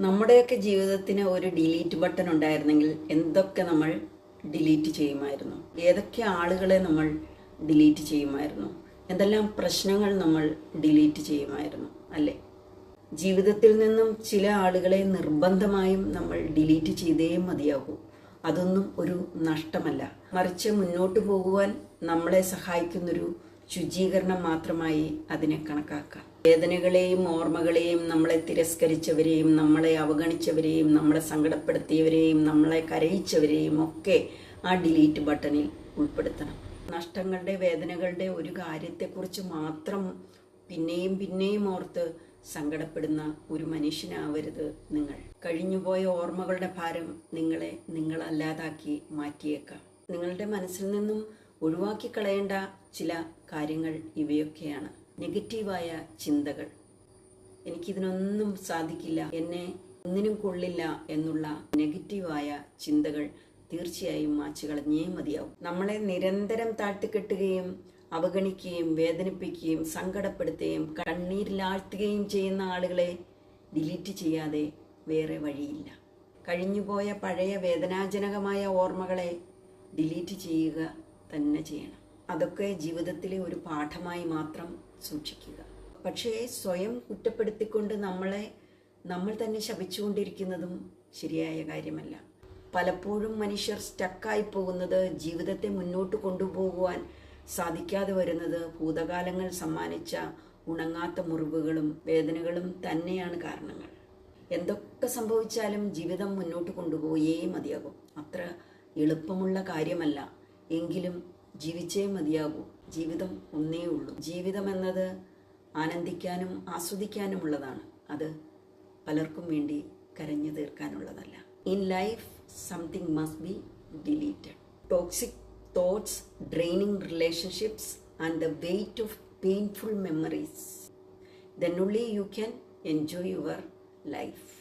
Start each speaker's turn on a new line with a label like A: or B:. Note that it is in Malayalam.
A: നമ്മുടെയൊക്കെ ജീവിതത്തിന് ഒരു ഡിലീറ്റ് ബട്ടൺ ഉണ്ടായിരുന്നെങ്കിൽ എന്തൊക്കെ നമ്മൾ ഡിലീറ്റ് ചെയ്യുമായിരുന്നു? ഏതൊക്കെ ആളുകളെ നമ്മൾ ഡിലീറ്റ് ചെയ്യുമായിരുന്നു? എന്തെല്ലാം പ്രശ്നങ്ങൾ നമ്മൾ ഡിലീറ്റ് ചെയ്യുമായിരുന്നു? അല്ലേ? ജീവിതത്തിൽ നിന്നും ചില ആളുകളെ നിർബന്ധമായും നമ്മൾ ഡിലീറ്റ് ചെയ്തേ മതിയാകൂ. അതൊന്നും ഒരു നഷ്ടമല്ല. മറിച്ച് മുന്നോട്ട് പോകുവാൻ നമ്മളെ സഹായിക്കുന്നൊരു ശുചീകരണം മാത്രമായി അതിനെ കണക്കാക്കാം. വേദനകളെയും ഓർമ്മകളെയും നമ്മളെ തിരസ്കരിച്ചവരെയും നമ്മളെ അവഗണിച്ചവരെയും നമ്മളെ സങ്കടപ്പെടുത്തിയവരെയും നമ്മളെ കരയിച്ചവരെയും ഒക്കെ ആ ഡിലീറ്റ് ബട്ടണിൽ ഉൾപ്പെടുത്തണം. നഷ്ടങ്ങളുടെ വേദനകളുടെ ഒരു കാര്യത്തെക്കുറിച്ച് മാത്രം പിന്നെയും പിന്നെയും ഓർത്ത് സങ്കടപ്പെടുന്ന ഒരു മനുഷ്യനാവരുത് നിങ്ങൾ. കഴിഞ്ഞുപോയ ഓർമ്മകളുടെ ഭാരം നിങ്ങളെ നിങ്ങളല്ലാതാക്കി മാറ്റിയേക്കാം. നിങ്ങളുടെ മനസ്സിൽ നിന്നും ഒഴിവാക്കി കളയേണ്ട ചില കാര്യങ്ങൾ ഇവയൊക്കെയാണ്. നെഗറ്റീവായ ചിന്തകൾ. എനിക്കിതിനൊന്നും സാധിക്കില്ല. എന്നെ ഒന്നിനും കൊള്ളില്ല എന്നുള്ള നെഗറ്റീവായ ചിന്തകൾ തീർച്ചയായും മാച്ചു കളഞ്ഞേ മതിയാവും. നമ്മളെ നിരന്തരം താഴ്ത്തിക്കെട്ടുകയും അവഗണിക്കുകയും വേദനിപ്പിക്കുകയും സങ്കടപ്പെടുത്തുകയും കണ്ണീരിലാഴ്ത്തുകയും ചെയ്യുന്ന ആളുകളെ ഡിലീറ്റ് ചെയ്യാതെ വേറെ വഴിയില്ല. കഴിഞ്ഞുപോയ പഴയ വേദനാജനകമായ ഓർമ്മകളെ ഡിലീറ്റ് ചെയ്യുക തന്നെ ചെയ്യണം. അതൊക്കെ ജീവിതത്തിലെ ഒരു പാഠമായി മാത്രം സൂക്ഷിക്കുക. പക്ഷേ സ്വയം കുറ്റപ്പെടുത്തിക്കൊണ്ട് നമ്മളെ നമ്മൾ തന്നെ ശപിച്ചുകൊണ്ടിരിക്കുന്നതും ശരിയായ കാര്യമല്ല. പലപ്പോഴും മനുഷ്യർ സ്റ്റക്കായി പോകുന്നത് ജീവിതത്തെ മുന്നോട്ട് കൊണ്ടുപോകുവാൻ സാധിക്കാതെ വരുന്നത് ഭൂതകാലങ്ങൾ സമ്മാനിച്ച ഉണങ്ങാത്ത മുറിവുകളും വേദനകളും തന്നെയാണ് കാരണങ്ങൾ. എന്തൊക്കെ സംഭവിച്ചാലും ജീവിതം മുന്നോട്ട് കൊണ്ടുപോയേ മതിയാകും. അത്ര എളുപ്പമുള്ള കാര്യമല്ല. എങ്കിലും ജീവിച്ചേ മതിയാകൂ. ജീവിതം ഒന്നേ ഉള്ളൂ. ജീവിതം എന്നത് ആനന്ദിക്കാനും ആസ്വദിക്കാനുമുള്ളതാണ്. അത് പലർക്കും വേണ്ടി കരഞ്ഞു തീർക്കാനുള്ളതല്ല. In life something must be deleted toxic thoughts draining relationships and the weight of painful memories then only you can enjoy your life.